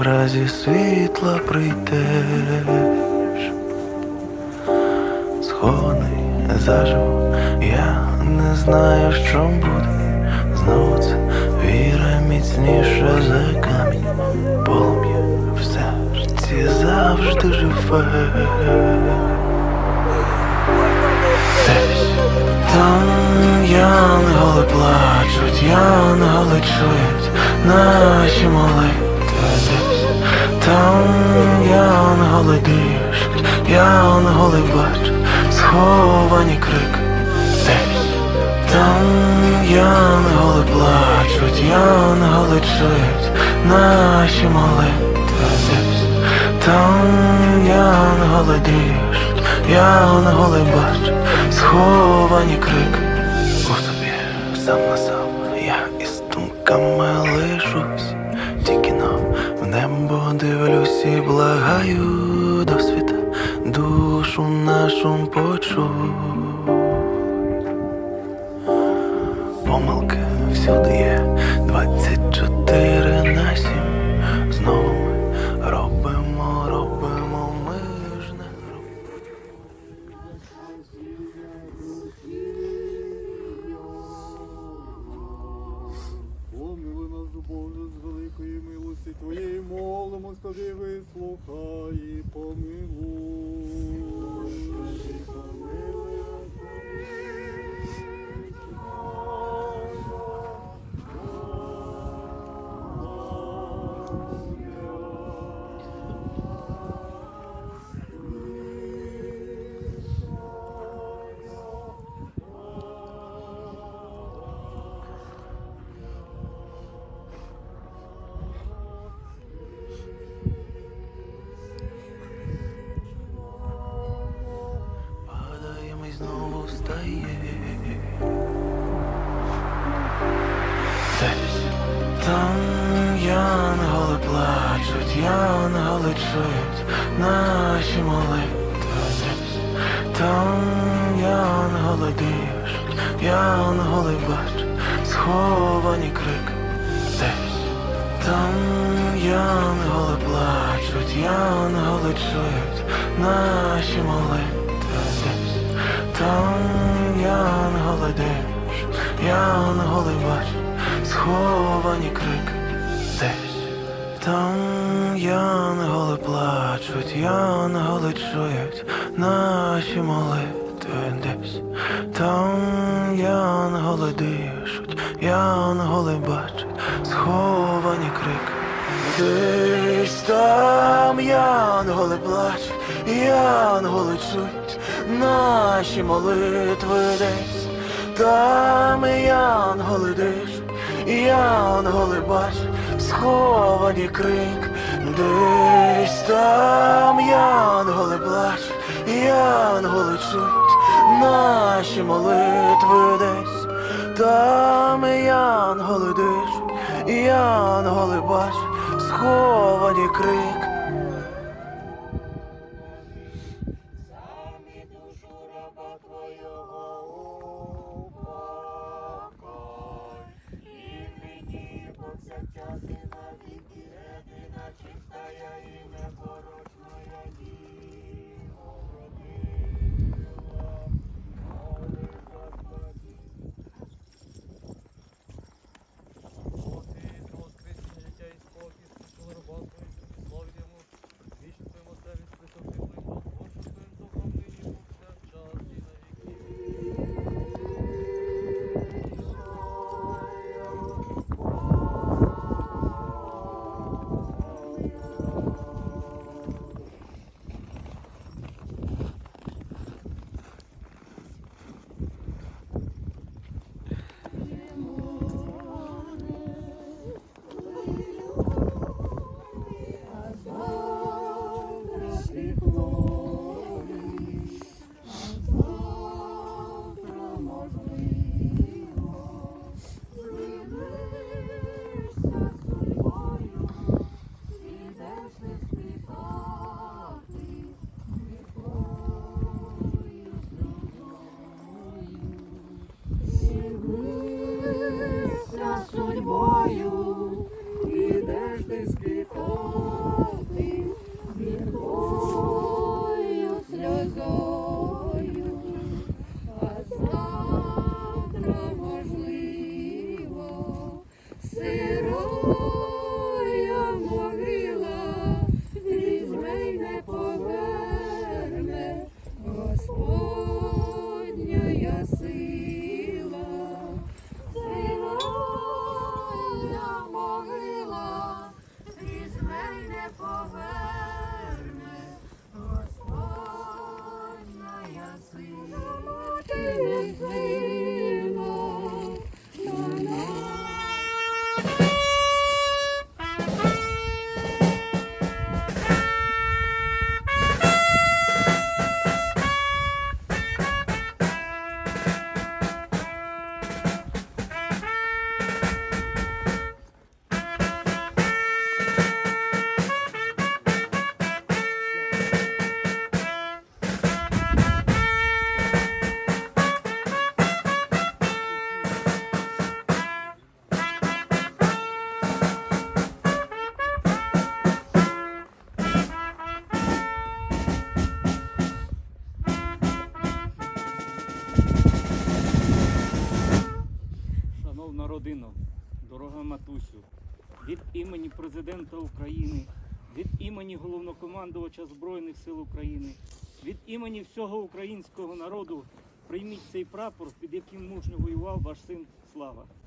в образі світла прийдеш. Схований заживо, я не знаю, що буде. Знову це віра міцніша за камінь. Полум'я в серці завжди живе. Там янголи плачуть, янголи чують наші молитви там янголи дишуть, янголи бачать сховані крики. Десь там янголи плачуть, янголи чують наші молитви. Десь там янголи дишуть, янголи бачать сховані крики. У собі сам на сам я із думками лишусь, дивлюсь і благаю до душу нашу почу. Помилки всюди є 24 на 7 чують наші молитви там янголи дишуть, янголи бачать сховані крики десь. Там янголи плачуть, янголи чують наші молитви десь. Там янголи дишуть, янголи бачать сховані крики десь там янголи плачуть, янголи чують наші молитви десь. Там янголи дишуть, янголи бачать сховані крики. Десь там янголи плачуть, янголи чують наші молитви десь. Там янголи дишуть, янголи бачать сховані крик, десь там янголи плачуть, янголи чуть. Наші молитви десь, там янголи дишуть, янголи бачать. Сховані крик. you? Матусю, від імені президента України, від імені головнокомандувача Збройних сил України, від імені всього українського народу прийміть цей прапор, під яким мужньо воював ваш син Слава.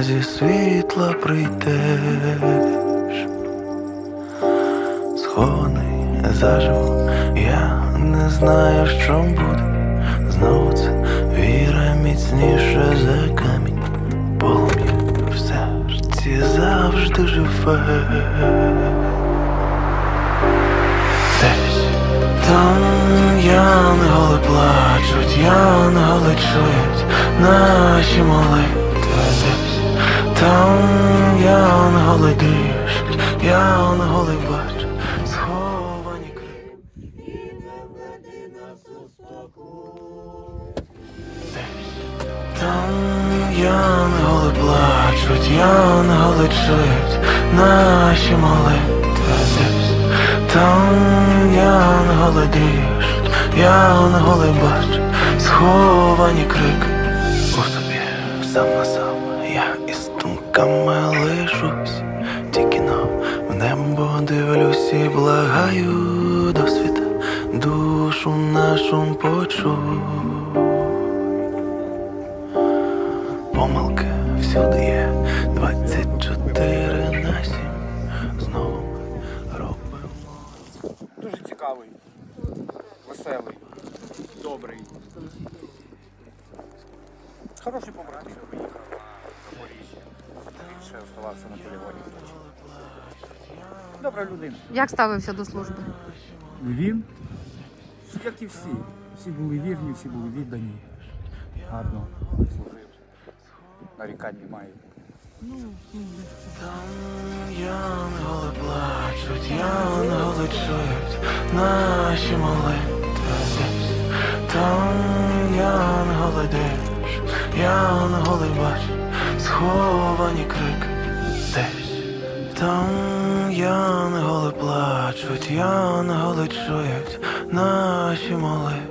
Образі світла прийдеш. Схований заживо, я не знаю, що буде. Знову це віра міцніша за камінь. Полум'я в серці завжди живе. Десь там янголи плачуть, янголи чують наші молитви там янголи дишуть, янголи бачать сховані крики. Десь там янголи плачуть, янголи чують наші молитви там янголи дишуть, янголи бачать сховані крики. У собі сам на сам. я із лишусь, тільки но в небо дивлюсь і благаю до світа душу нашу почуй. Помилки всюди є 24 на 7 Знову робимо Дуже цікавий, веселий, добрий. Хороший побратим. Оставався на полігоні. Добра людина. Як ставився до служби? Він, як і всі. Всі були вірні, всі були віддані. Гарно служив. Нарікань немає. Там янголи плачуть, янголи чують наші молитви Там янголи дишуть, янголи бачать сховані крик. Десь. Там янголи плачуть, янголи чують наші Там